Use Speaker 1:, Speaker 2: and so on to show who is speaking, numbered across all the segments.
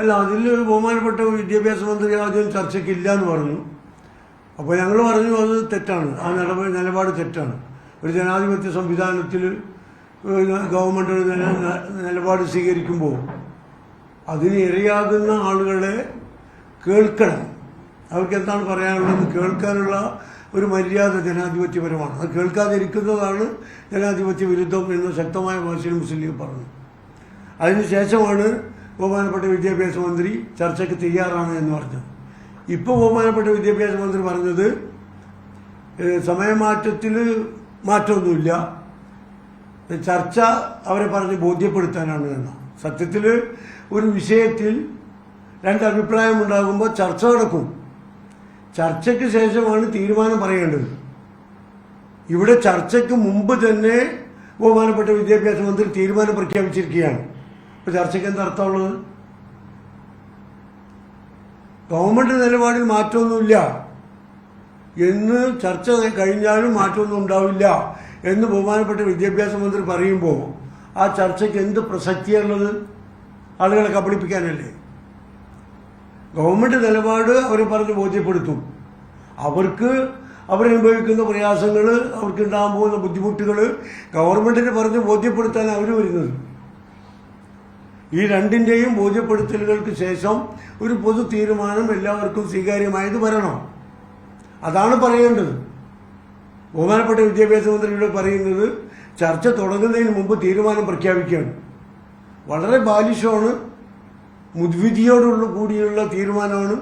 Speaker 1: അല്ല അതിൽ ബഹുമാനപ്പെട്ട വിദ്യാഭ്യാസ മന്ത്രി ആദ്യം ചർച്ചയ്ക്കില്ല എന്ന് പറഞ്ഞു. അപ്പോൾ ഞങ്ങൾ പറഞ്ഞു അത് തെറ്റാണ്. ആ നിലപാട് നിലപാട് തെറ്റാണ്. ഒരു ജനാധിപത്യ സംവിധാനത്തിൽ ഗവൺമെന്റ് ഒരു നില- നിലപാട് സ്വീകരിക്കുമ്പോൾ അതിന് ഇരയാകുന്ന ആളുകളെ കേൾക്കണം. അവർക്ക് എന്താണ് പറയാനുള്ളത്? കേൾക്കാനുള്ള ഒരു മര്യാദ ജനാധിപത്യപരമാണ്. അത് കേൾക്കാതിരിക്കുന്നതാണ് ജനാധിപത്യ വിരുദ്ധം എന്ന് ശക്തമായ ഭാഷയിൽ മുസ്ലിം പറഞ്ഞു. അതിനുശേഷമാണ് ബഹുമാനപ്പെട്ട വിദ്യാഭ്യാസ മന്ത്രി ചർച്ചയ്ക്ക് തയ്യാറാണ് എന്ന് പറഞ്ഞത്. ഇപ്പോൾ ബഹുമാനപ്പെട്ട വിദ്യാഭ്യാസ മന്ത്രി പറഞ്ഞത് സമയമാറ്റത്തിൽ മാറ്റമൊന്നുമില്ല. ചർച്ച അവരെ പറഞ്ഞ് ബോധ്യപ്പെടുത്താനാണ് എന്ന്. സത്യത്തിൽ ഒരു വിഷയത്തിൽ രണ്ട് അഭിപ്രായം ഉണ്ടാകുമ്പോൾ ചർച്ച നടക്കും. ചർച്ചയ്ക്ക് ശേഷമാണ് തീരുമാനം പറയേണ്ടത്. ഇവിടെ ചർച്ചയ്ക്ക് മുമ്പ് തന്നെ ബഹുമാനപ്പെട്ട വിദ്യാഭ്യാസ മന്ത്രി തീരുമാനം പ്രഖ്യാപിച്ചിരിക്കുകയാണ്. ഇപ്പൊ ചർച്ചയ്ക്ക് എന്താ അർത്ഥമുള്ളത്? ഗവൺമെന്റ് നിലപാടിൽ മാറ്റമൊന്നുമില്ല. എന്ന് ചർച്ച കഴിഞ്ഞാലും മാറ്റമൊന്നും ഉണ്ടാവില്ല എന്ന് ബഹുമാനപ്പെട്ട വിദ്യാഭ്യാസ മന്ത്രി പറയുമ്പോൾ ആ ചർച്ചയ്ക്ക് എന്ത് പ്രസക്തിയുള്ളത് ആളുകളെ കബളിപ്പിക്കാനല്ലേ? ഗവൺമെന്റ് നിലപാട് അവരെ പറഞ്ഞ് ബോധ്യപ്പെടുത്തും. അവർക്ക് അവരനുഭവിക്കുന്ന പ്രയാസങ്ങൾ അവർക്ക് ഉണ്ടാകാൻ പോകുന്ന ബുദ്ധിമുട്ടുകൾ ഗവൺമെന്റിന് പറഞ്ഞ് ബോധ്യപ്പെടുത്താൻ അവർ വരുന്നത്. ഈ രണ്ടിന്റെയും ബോധ്യപ്പെടുത്തലുകൾക്ക് ശേഷം ഒരു പൊതു തീരുമാനം എല്ലാവർക്കും സ്വീകാര്യമായത് വരണം. അതാണ് പറയേണ്ടത്. ബഹുമാനപ്പെട്ട വിദ്യാഭ്യാസ മന്ത്രിയോട് പറയുന്നത് ചർച്ച തുടങ്ങുന്നതിന് മുമ്പ് തീരുമാനം പ്രഖ്യാപിക്കുകയാണ്. വളരെ ബാലിഷമാണ് മുദ്വിധിയോടുള്ള കൂടിയുള്ള തീരുമാനമാണ്.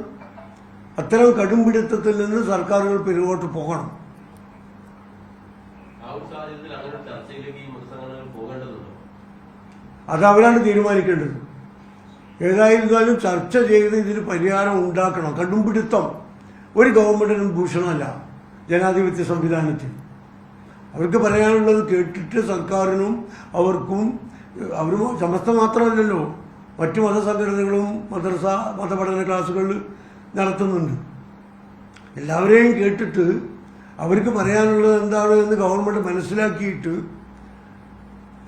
Speaker 1: അത്തരം കടുംപിടുത്തത്തിൽ നിന്ന് സർക്കാരുകൾ പിറകോട്ട് പോകണം.
Speaker 2: ചർച്ചയിലേക്ക്
Speaker 1: അത് അവരാണ് തീരുമാനിക്കേണ്ടത്. ഏതായിരുന്നാലും ചർച്ച ചെയ്ത് ഇതിന് പരിഹാരം ഉണ്ടാക്കണം. കടുംപിടുത്തം ഒരു ഗവൺമെന്റിനും ഭൂഷണമല്ല ജനാധിപത്യ സംവിധാനത്തിൽ. അവർക്ക് പറയാനുള്ളത് കേട്ടിട്ട് സർക്കാരിനും അവർക്കും അവർ സമസ്ത മാത്രമല്ലല്ലോ. മറ്റു മതസംഘടനകളും മദ്രസ മതപഠന ക്ലാസ്സുകൾ നടത്തുന്നുണ്ട്. എല്ലാവരെയും കേട്ടിട്ട് അവർക്ക് പറയാനുള്ളത് എന്താണ് എന്ന് ഗവൺമെന്റ് മനസ്സിലാക്കിയിട്ട്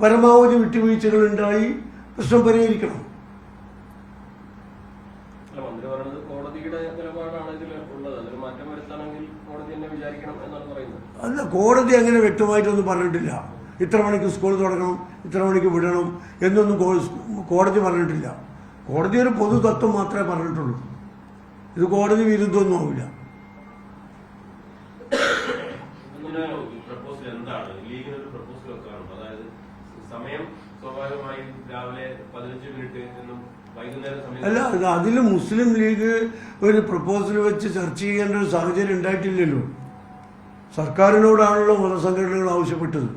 Speaker 1: പരമാവധി വിട്ടുവീഴ്ചകൾ ഉണ്ടായി പ്രശ്നം പരിഹരിക്കണം.
Speaker 3: അല്ല, കോടതി തന്നെ വിചാരിക്കണം എന്നാണ് പറയുന്നത്.
Speaker 1: അല്ല കോടതി അങ്ങനെ വ്യക്തമായിട്ടൊന്നും പറഞ്ഞിട്ടില്ല. ഇത്ര മണിക്ക് സ്കൂൾ തുടങ്ങണം ഇത്ര മണിക്ക് വിടണം എന്നൊന്നും കോടതി പറഞ്ഞിട്ടില്ല. കോടതി ഒരു പൊതു തത്വം മാത്രമേ പറഞ്ഞിട്ടുള്ളൂ. ഇത് കോടതി വിരുദ്ധമൊന്നും ആവില്ല.
Speaker 2: എന്താണ്? ലീഗിന് ഒരു പ്രപ്പോസൽ വെക്കാറുണ്ട് അതായത് സമയം സ്വാഭാവികമായും രാവിലെ പതിനഞ്ച് മിനിറ്റ് എന്നും
Speaker 1: അല്ല അതിൽ മുസ്ലിം ലീഗ് ഒരു പ്രപ്പോസൽ വെച്ച് ചർച്ച ചെയ്യേണ്ട ഒരു സാഹചര്യം ഉണ്ടായിട്ടില്ലല്ലോ. സർക്കാരിനോടാണല്ലോ മതസംഘടനകൾ ആവശ്യപ്പെട്ടത്.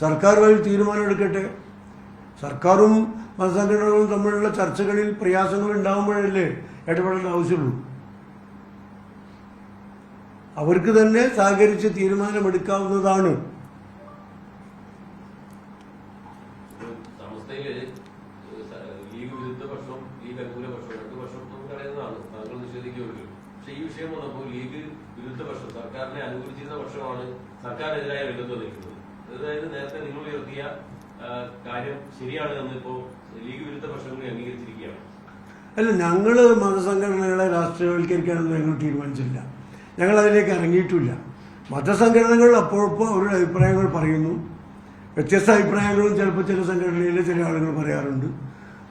Speaker 1: സർക്കാർ വഴി തീരുമാനം എടുക്കട്ടെ. സർക്കാരും മതസംഘടനകളും തമ്മിലുള്ള ചർച്ചകളിൽ പ്രയാസങ്ങൾ ഉണ്ടാകുമ്പോഴല്ലേ ഇടപെടേണ്ട ആവശ്യമുള്ളൂ. അവർക്ക് തന്നെ സഹകരിച്ച് തീരുമാനമെടുക്കാവുന്നതാണ്.
Speaker 2: സമസ്തയിൽ ലീഗ് വിരുദ്ധ പക്ഷം ലീഗ് അനുകൂല പക്ഷം രണ്ട് പക്ഷം നമുക്ക് അറിയുന്നതാണ് താങ്കൾ നിഷേധിക്കുകയുള്ളൂ. പക്ഷെ ഈ വിഷയം വന്നപ്പോൾ ലീഗ് വിരുദ്ധ പക്ഷം സർക്കാരിനെ അനുകൂലിച്ചിരുന്ന പക്ഷമാണ് സർക്കാരിനെതിരായ രംഗത്ത് നിൽക്കുന്നത് അതായത് നേരത്തെ നിങ്ങൾ ഉയർത്തിയ കാര്യം ശരിയാണ് എന്ന് ഇപ്പോ ലീഗ് വിരുദ്ധ പക്ഷം കൂടി അംഗീകരിച്ചിരിക്കുകയാണ്.
Speaker 1: അല്ല ഞങ്ങൾ മതസംഘടനകളെ രാഷ്ട്രീയവൽക്കരിക്കാനൊന്നും ഞങ്ങൾ തീരുമാനിച്ചില്ല ഞങ്ങൾ അതിലേക്ക് ഇറങ്ങിയിട്ടില്ല. മതസംഘടനകൾ അപ്പോഴപ്പോൾ അവരുടെ അഭിപ്രായങ്ങൾ പറയുന്നു. വ്യത്യസ്ത അഭിപ്രായങ്ങളും ചിലപ്പോൾ ചില സംഘടനയിലെ ചില ആളുകൾ പറയാറുണ്ട്.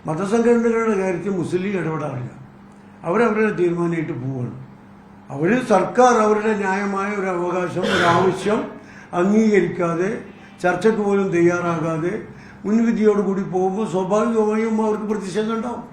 Speaker 1: മതസംഘടനകളുടെ കാര്യത്തിൽ മുസ്ലിം ലീഗ് ഇടപെടാറില്ല. അവരവരുടെ തീരുമാനമായിട്ട് പോവുകയാണ് അവർ സർക്കാർ അവരുടെ ന്യായമായ ഒരു അവകാശം ഒരു ആവശ്യം അംഗീകരിക്കാതെ ചർച്ചയ്ക്ക് പോലും തയ്യാറാകാതെ മുൻവിധിയോടുകൂടി പോകുമ്പോൾ സ്വാഭാവികമായും അവർക്ക് പ്രതിഷേധം ഉണ്ടാവും.